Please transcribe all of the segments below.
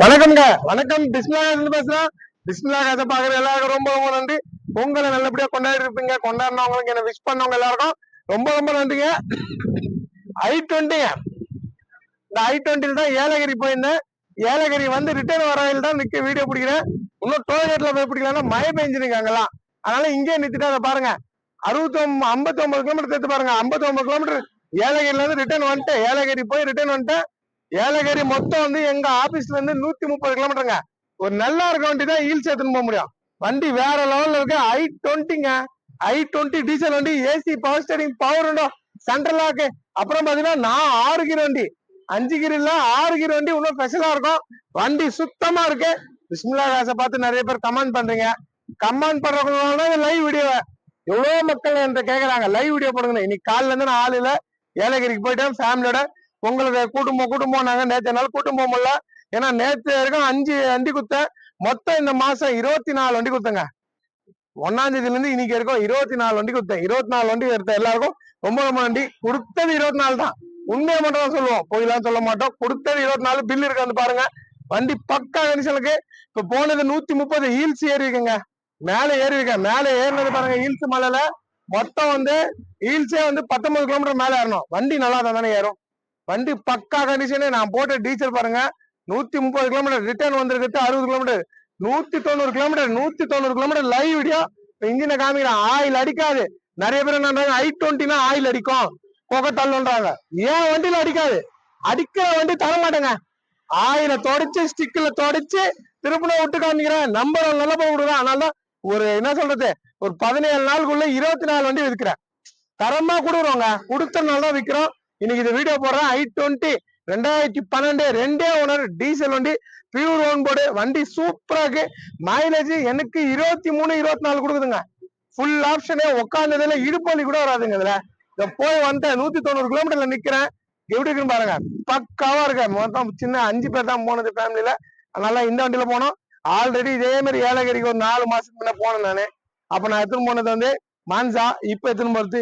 வணக்கம்ங்க. வணக்கம். பிஸ்மிலாக இருந்து பேசுறேன் பிஸ்மிலாக கதை பாக்குற எல்லாருக்கும் ரொம்ப ரொம்ப நன்றி. பொங்கலை நல்லபடியா கொண்டாடி இருப்பீங்க. கொண்டாடினவங்களுக்கு என்ன விஷ் பண்ணவங்க எல்லாருக்கும் ரொம்ப ரொம்ப நன்றிங்க. ஐ டுவெண்ட்டிங்க இந்த ஐ டுவெண்ட்டில தான் ஏலகிரி போயிருந்தேன். ஏலகிரி வந்து ரிட்டர்ன் வரையில் தான் நிக்க வீடியோ பிடிக்கிறேன். இன்னும் டோல்கேட்ல போய் பிடிக்கலன்னா மழை பெஞ்சிருங்க அங்கெல்லாம். அதனால இங்கே நிறுத்திட்டு அதை பாருங்க. அறுபத்தி ஒன்பது ஐம்பத்தி ஒன்பது கிலோமீட்டர் சேர்த்து பாருங்க. ஐம்பத்தி ஒன்பது கிலோமீட்டர் ஏலகிரில இருந்து ரிட்டர்ன் வந்துட்டேன். ஏலகிரி போய் ரிட்டர்ன் வந்துட்டேன். ஏலகிரி மொத்தம் வந்து எங்க ஆபீஸ்ல இருந்து நூத்தி முப்பது கிலோமீட்டருங்க ஒரு நல்லா இருக்க வண்டி தான் ஹீல்ஸ் எடுத்துன்னு போக முடியும். வண்டி வேற லெவல்ல இருக்கு. ஐ டுவெண்ட்டிங்க ஐ டுவெண்ட்டி டீசல் வண்டி AC power steering power window central lock அப்புறம் பாத்தீங்கன்னா நான் ஆறு கிரி வண்டி. அஞ்சு கிரி இல்ல ஆறு கிரி வண்டி இன்னும் ஸ்பெஷலா இருக்கும். வண்டி சுத்தமா இருக்கு. பிஸ்மில்லா காசை பார்த்து நிறைய பேர் கமெண்ட் பண்றீங்க. கமெண்ட் பண்றவங்களால லைவ் வீடியோ எவ்வளவு மக்கள் என்கிட்ட கேக்குறாங்க. லைவ் வீடியோ போடுங்க இன்னைக்கு காலைல இருந்து நான் ஆள் இல்ல. ஏலகிரிக்கு போயிட்டேன். ஃபேமிலியோட உங்களுக்கு கூட்டம் கூட்டம் போனாங்க நேற்று நாள் கூட்டம் போக முடியல. ஏன்னா நேற்று வரைக்கும் அஞ்சு வண்டி குத்தேன். மொத்தம் இந்த மாசம் இருபத்தி நாலு வண்டி குத்துங்க. ஒன்னாம் தேதியில இருந்து இன்னைக்கு வரைக்கும் இருபத்தி நாலு வண்டி குத்தேன். இருபத்தி நாலு வண்டி எடுத்த எல்லாருக்கும் ரொம்ப ரொம்ப நன்றி. கொடுத்தது இருபத்தி நாலு தான். உண்மையை மட்டும் தான் சொல்லுவோம். பொய்லாம் சொல்ல மாட்டோம். கொடுத்தது இருபத்தி நாலு பில் இருக்கு வந்து பாருங்க. வண்டி பக்கா கண்டிஷனுக்கு இப்ப போனது நூத்தி முப்பது ஹீல்ஸ் ஏறி இருக்குங்க. மேல ஏறி இருக்கேன் மேல ஏறினது பாருங்க ஹீல்ஸ் மலையில. மொத்தம் வந்து ஹீல்ஸே வந்து பத்தொன்பது கிலோமீட்டர் மேல ஏறணும். வண்டி நல்லா தான் தானே ஏறும். வண்டி பக்கா கண்டிஷனு நான் போட்ட டீசல் பாருங்க நூத்தி முப்பது கிலோமீட்டர் ரிட்டர்ன் வந்திருக்கு அறுபது கிலோமீட்டர் நூத்தி தொண்ணூறு கிலோமீட்டர் நூத்தி தொண்ணூறு கிலோமீட்டர் லைவ் வீடியோ இன்ஜினை காமிக்கிறேன் ஆயில் அடிக்காது. நிறைய பேர் என்ன ஐ டுவெண்ட்டினா ஆயில் அடிக்கும். புகை தள்ளுன்றாங்க ஏன் வண்டியில அடிக்காது? அடிக்கிற வண்டி தர மாட்டேங்க. ஆயில தொடச்சு ஸ்டிக்ல தொடச்சு திருப்பின விட்டு காமிக்கிறேன். நம்பர் நல்லா போய் விடுறேன் அதனால ஒரு என்ன சொல்றது ஒரு பதினேழு நாளுக்குள்ள இருபத்தி நாலு வண்டி விற்கிறேன். தரமா கொடுக்குறோங்க. கொடுத்தனால தான் விற்கிறோம். இன்னைக்கு இந்த வீடியோ போடுறேன் ஐ டுவெண்ட்டி ரெண்டாயிரத்தி பன்னெண்டு ரெண்டே ஓனர் டீசல் வண்டி பியூர் ஓன் போர்டு வண்டி சூப்பரா இருக்கு. மைலேஜ் எனக்கு இருபத்தி மூணு இருபத்தி நாலு கொடுக்குதுங்க. ஃபுல் ஆப்ஷனே உட்காந்ததுல இடுப்பள்ளி கூட வராதுங்க இதுல. இத போய் வந்துட்டேன் நூத்தி தொண்ணூறு கிலோமீட்டர்ல நிக்கிறேன். எப்படி இருக்குன்னு பாருங்க. பக்காவா இருக்க. மொத்தம் சின்ன அஞ்சு பேர் தான் போனது ஃபேமிலியில அதனால இந்த வண்டியில போனோம். ஆல்ரெடி இதே மாதிரி ஏலகிரிக்கு ஒரு நாலு மாசத்துக்கு முன்ன போனேன் நானு. அப்ப நான் எடுத்துன்னு போனது வந்து மான்சா இப்ப எடுத்துன்னு பொறுத்து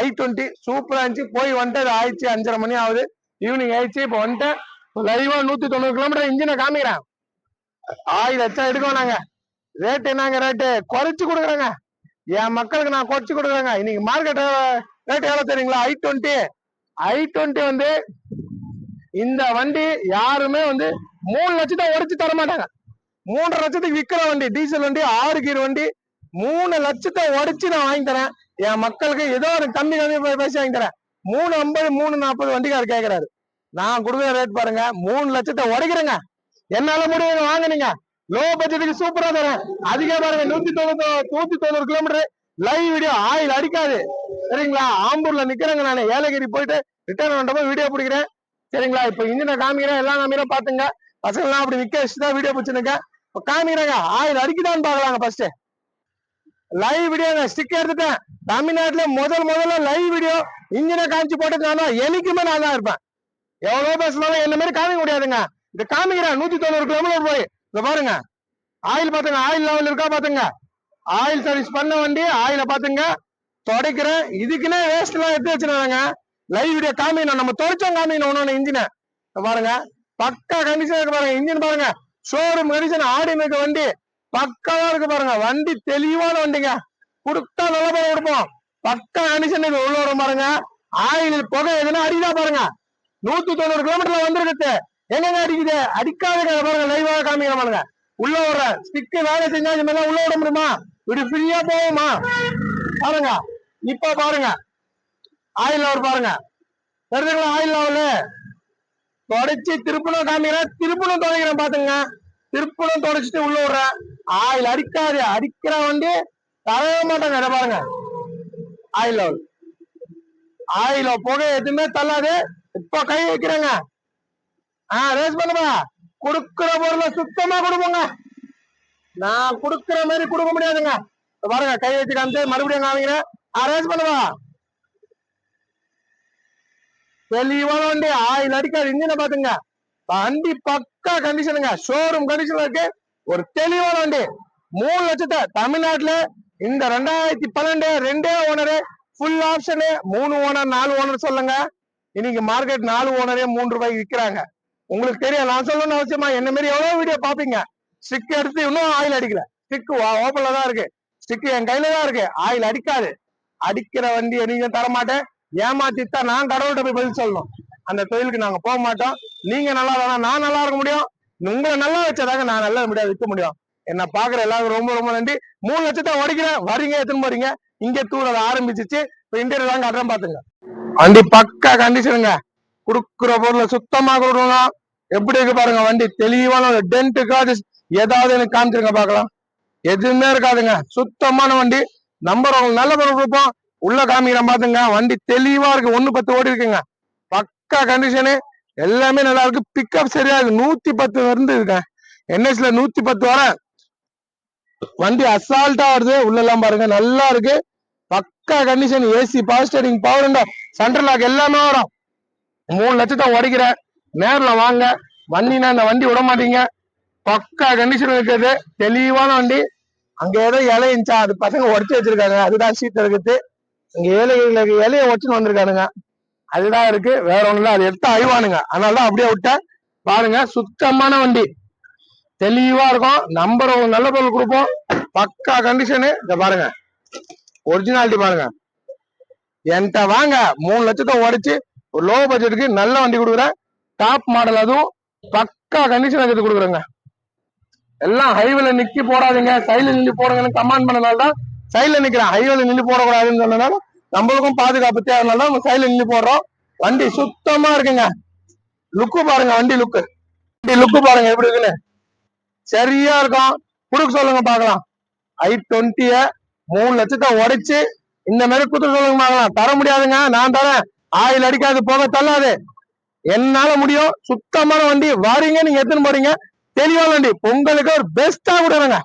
ஐ டுவெண்ட்டி சூப்பரா இருந்துச்சு. போய் வந்துட்டு அது ஆயிடுச்சு அஞ்சரை மணி ஆகுது. ஈவினிங் ஆயிடுச்சு இப்ப வந்துட்டு லைவா நூத்தி தொண்ணூறு கிலோமீட்டர் இன்ஜினை காமிக்கிறேன். ஆயிரம் லட்சம் எடுக்கோம் நாங்க. ரேட் என்னங்க ரேட்டு குறைச்சு கொடுக்குறேங்க. என் மக்களுக்கு நான் குறைச்சு கொடுக்குறேங்க. இன்னைக்கு மார்க்கெட் ரேட் எவ்வளவு தெரியுங்களா? ஐ டுவெண்ட்டி. ஐ டுவெண்ட்டி வந்து இந்த வண்டி யாருமே வந்து மூணு லட்சத்தை உடைச்சு தர மாட்டாங்க மூன்றரை லட்சத்துக்கு விற்கிற வண்டி டீசல் வண்டி ஆறு கீர் வண்டி மூணு லட்சத்தை உடைச்சு நான் வாங்கி தரேன். என் மக்களுக்கு ஏதோ ஒரு கம்மி கம்மி பேசி வாங்கி தரேன். மூணு ஐம்பது மூணு நாற்பது வண்டிக்காரர் கேட்கிறாரு நான் கொடுக்குற ரேட் பாருங்க. மூணு லட்சத்தை உடைக்கிறேங்க. என்னால முடியும் வாங்குனீங்க. லோ பட்ஜெட்டுக்கு சூப்பரா தரேன். அதிகம் பாருங்க நூத்தி தொண்ணூத்தி நூத்தி தொண்ணூறு கிலோமீட்டர் லைவ் வீடியோ ஆயில் அடிக்காது. சரிங்களா? ஆம்பூர்ல நிக்கிறேங்க நான். ஏலகிரி போயிட்டு ரிட்டர்ன் பண்றப்ப வீடியோ பிடிக்கிறேன். சரிங்களா? இப்ப இன்ஜினை காமிக்கிறேன். எல்லாம் காமிக்கிறேன் பாத்துங்க பசங்க எல்லாம் அப்படி நிக்க வச்சுதான் வீடியோ பிடிச்சிருக்கேன் இப்ப காமிக்கிறேங்க. ஆயில் அடிக்குதான்னு பாக்கலாங்க ஃபர்ஸ்ட் லைவ் வீடியோ நான் ஸ்டிக் எடுத்துட்டேன். தமிழ்நாட்டுல முதல் முதல்ல லைவ் வீடியோ இன்ஜினை காமிச்சு போட்டது நான்? என்னைக்குமே நான் தான் இருப்பேன். எவ்வளவு பேசினாலும் என்ன மாதிரி காமிக்க முடியாதுங்க. இது காமிக்கிறேன். நூத்தி தொண்ணூறு கிலோமீட்டர் போய். இத பாருங்க. ஆயில் பாத்துங்க ஆயில் லெவல் இருக்கா பாத்துங்க ஆயில் சர்வீஸ் பண்ண வண்டி ஆயில பாத்துங்க துடைக்கிறேன். இதுக்குன்னே வேஸ்ட் எல்லாம் எடுத்து வச்சிருக்காங்க லைவ் வீடியோ காமிக்கணும். நம்ம துடைச்சோம் காமிக்கணும். ஒன்னு இன்ஜினை. பாருங்க. பக்கா கண்டிஷன் இருக்கு பாருங்க. இன்ஜின் பாருங்க. ஷோரூம் கண்டிஷன் ஆடி இருக்க வண்டி. பக்காவா இருக்கு பாருங்க. வண்டி தெளிவான வண்டிங்க. கொடுத்தா நல்ல போய் கொடுப்போம். பக்கா கண்டிஷன் இது உள்ள வரும் பாருங்க. ஆயில் புகை எதுனா அடிக்குதா பாருங்க. நூத்தி தொண்ணூறு கிலோமீட்டர்ல வந்திருக்கு எங்கங்க அடிக்குது? அடிக்காத பாருங்க. லைவாக காமிக்கிற பாருங்க. உள்ள விடுற ஸ்டிக்கு வேலை செஞ்சா இந்த மாதிரிலாம் உள்ள விட முடியுமா? இப்படி ஃப்ரீயா போகுமா? பாருங்க. இப்ப பாருங்க. ஆயில் லவர் பாருங்க. தெரிஞ்சுக்கலாம் ஆயில் லவலு தொடச்சி திருப்பணம் காமிக்கிறேன். திருப்பணம் தொடங்கிறேன் பாத்துங்க திருப்பணம் தொடச்சிட்டு உள்ள விடுறேன் ஆயில் அடிக்காது அடிக்கிற வண்டி தரவே மாட்டாங்க இதை பாருங்க. ஆயில் லெவல் ஆயில புகை எதுவுமே தள்ளாது. இப்ப கை வைக்கிறேங்க. ஆ ரேஸ் பண்ணுமா? கொடுக்கிற பொருளை சுத்தமா கொடுப்போங்க. நான் கொடுக்கிற மாதிரி கொடுக்க முடியாதுங்க. பாருங்க கை வச்சு காமிச்சு மறுபடியும் காமிக்கிறேன் ஆ ரேஸ் பண்ணுவா தெளிவான வண்டி. ஆயில் அடிக்காது. இன்ஜினை பாத்துங்க வண்டி பக்கா கண்டிஷனுங்க ஷோரூம் கண்டிஷன்ல இருக்கு. ஒரு தெளிவான வண்டி. மூணு லட்சத்தை தமிழ்நாட்டுல இந்த ரெண்டாயிரத்தி பன்னெண்டு ரெண்டே ஓனரு ஃபுல் ஆப்ஷனு மூணு ஓனர் நாலு ஓனர் சொல்லுங்க. இன்னைக்கு மார்க்கெட் நாலு ஓனரே மூன்று ரூபாய்க்கு விற்கிறாங்க உங்களுக்கு தெரியும் நான் சொல்லணும்னு அவசியமா என்ன மாதிரி எவ்வளவு வீடியோ பாப்பீங்க ஸ்டிக் எடுத்து இன்னும் ஆயில் அடிக்கல. ஸ்டிக் ஓப்பன்ல தான் இருக்கு. ஸ்டிக் என் கையில தான் இருக்கு. ஆயில் அடிக்காது. அடிக்கிற வண்டியை நீங்க தர மாட்டேன் ஏமாத்தித்தா நான் கடவுள்கிட்ட போய் பதில் சொல்லணும். அந்த தொழிலுக்கு நாங்க போக மாட்டோம். நீங்க நல்லா இல்லைனா நான் நல்லா இருக்க முடியும். உங்களை நல்லா வச்சதாங்க நான் நல்லா முடியாது விற்க முடியும். என்ன பாக்குற எல்லாருக்கும் ரொம்ப ரொம்ப நன்றி. மூணு லட்சத்தை உடைக்கிறேன் வரீங்க எத்தனை போறீங்க. இங்க தூர ஆரம்பிச்சிச்சு. இப்ப இன்டர்வியூ தான் கட்டுறேன் பாத்துங்க வண்டி பக்கா கண்டிஷனுங்க குடுக்குற பொருளை சுத்தமா கொடுக்கணும். எப்படி இருக்கு பாருங்க வண்டி தெளிவான டென்ட்டுக்காது ஏதாவது எனக்கு காமிச்சிருங்க பார்க்கலாம். எதுவுமே இருக்காதுங்க. சுத்தமான வண்டி. நம்பர் உங்களுக்கு நல்ல பொருள் கொடுப்போம். உள்ள காமிக்கிறேன் பாத்துங்க வண்டி தெளிவா இருக்கு. ஒண்ணு பத்து ஓடி இருக்குங்க. பக்கா கண்டிஷனு எல்லாமே நல்லா இருக்கு. பிக்கப் சரியா இருக்கு. நூத்தி பத்து வந்து இருக்கேன் என்எஸ்ல நூத்தி பத்து வர. வண்டி அசால்ட்டா வருது. உள்ள எல்லாம் பாருங்க. நல்லா இருக்கு. பக்கா condition AC power steering power window central lock எல்லாமே வரும். மூணு லட்சத்தை உடைக்கிறேன் நேர்ல வாங்க. வண்டினா இந்த வண்டி விட மாட்டீங்க. பக்கா கண்டிஷன் இருக்குது. தெளிவான வண்டி. அங்க ஏதோ இலை இருந்துச்சா? அது பசங்க உடச்சு வச்சிருக்காங்க. அதுதான் சீட் இருக்குது. இங்க ஏழைகளுக்கு இலைய உடச்சுன்னு வந்திருக்கானுங்க. அதுதான் இருக்கு. வேற ஒண்ணும் அது எடுத்து அழிவானுங்க. அதனாலதான் அப்படியே விட்டேன் பாருங்க சுத்தமான வண்டி. தெளிவா இருக்கும். நம்பர் நல்ல பொருள் கொடுப்போம். பக்கா கண்டிஷனு இத பாருங்க. ஒரிஜினாலிட்டி பாருங்க. என்கிட்ட வாங்க. மூணு லட்சத்தை உடைச்சு ஒரு லோ பட்ஜெட்டுக்கு நல்ல வண்டி கொடுக்குறேன். டாப் மாடல் அதுவும் பக்கா கண்டிஷன் எடுத்து கொடுக்குறேங்க. எல்லாம் ஹைவேல நிக்கி போடாதீங்க. சைடுல நின்று போடுங்கன்னு கமாண்ட் பண்ணனால தான் சைடுல நிக்கிறேன். ஹைவேல நின்று போடக்கூடாதுன்னு சொன்னதால நம்மளுக்கும் பாதுகாப்பு தேவைனால நம்ம சைடுல நின்று போடுறோம். வண்டி சுத்தமா இருக்குங்க. லுக்கு பாருங்க வண்டி லுக்கு வண்டி லுக்கு பாருங்க எப்படி இருக்குன்னு. சரியா இருக்கும். குடுக்க சொல்லுங்க பாக்கலாம் ஐ டுவெண்ட்டிய மூணு லட்சத்தை உடைச்சு இந்த மாதிரி குடுக்க சொல்லுங்க பார்க்கலாம். தர முடியாதுங்க. நான் தரேன். ஆயில் அடிக்காது போக தள்ளாது. என்னால முடியும்? சுத்தமான வண்டி. வாரீங்க நீங்க எத்தனை போறீங்க. தெளிவான வண்டி. பொங்கலுக்கு ஒரு பெஸ்டா விடுறேங்க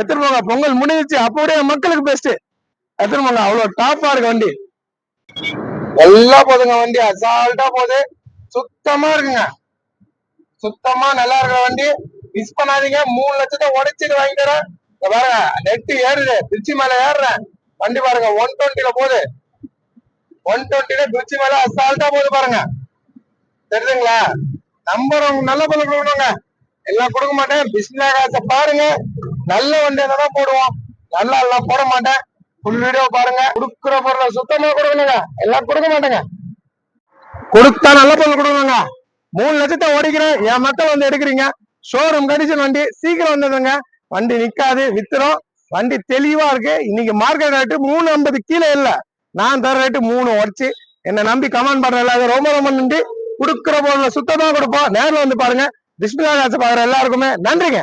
எத்தனை போங்க. பொங்கல் முடிஞ்சிச்சு அப்படியே மக்களுக்கு பெஸ்ட் எத்தனை பண்ணலாம் அவ்வளவு டாப்பா இருக்கு வண்டி. எல்லாம் போதுங்க வண்டி. அசால்ட்டா போகுது. சுத்தமா இருக்குங்க. சுத்தமா நல்லா இருக்கிற வண்டி. மிஸ் பண்ணாதீங்க. மூணு லட்சத்தை உடைச்சிட்டு வாங்கிட்டு வரேன் பாருங்க நெட்டு ஏறுது. திருச்சி மேல ஏறுறேன். வண்டி பாருங்க ஒன் டுவெண்ட்டில போகுது. ஒன் டுவெண்ட்டில திருச்சி மேல அசால்ட்டா போகுது பாருங்க. தெரியுதுங்களா? நம்பர் நல்ல பதில் கொடுக்கணுங்க. எல்லாம் கொடுக்க மாட்டேன். பிஸ்னா காசை பாருங்க. நல்ல வண்டியை தான் போடுவோம். நல்லா எல்லாம் போட மாட்டேன். ஃபுல் வீடியோ பாருங்க. கொடுக்குற பொருளை சுத்தமா கொடுக்கணுங்க. எல்லாம் கொடுக்க மாட்டேங்க. கொடுத்தா நல்ல பொருள் கொடுக்கணுங்க. மூணு லட்சத்தை ஓடிக்கிறேன். என் மக்கள் வந்து எடுக்கிறீங்க. ஷோரூம் கண்டிஷன் வண்டி சீக்கிரம் வந்ததுங்க. வண்டி நிக்காது வித்துரும். வண்டி தெளிவா இருக்கு. இன்னைக்கு மார்க்கெட் ரேட்டு மூணு ஐம்பது கீழே இல்ல. நான் தர ரேட்டு மூணு உடச்சு என்ன நம்பி கமெண்ட் பண்ற எல்லாரும் ரொம்ப ரொம்ப நன்றி. கொடுக்குற பொருளை சுத்தமா கொடுப்போம். நேரில் வந்து பாருங்க. பிஸ்மிலா காசு பாக்குற எல்லாருக்குமே நன்றிங்க.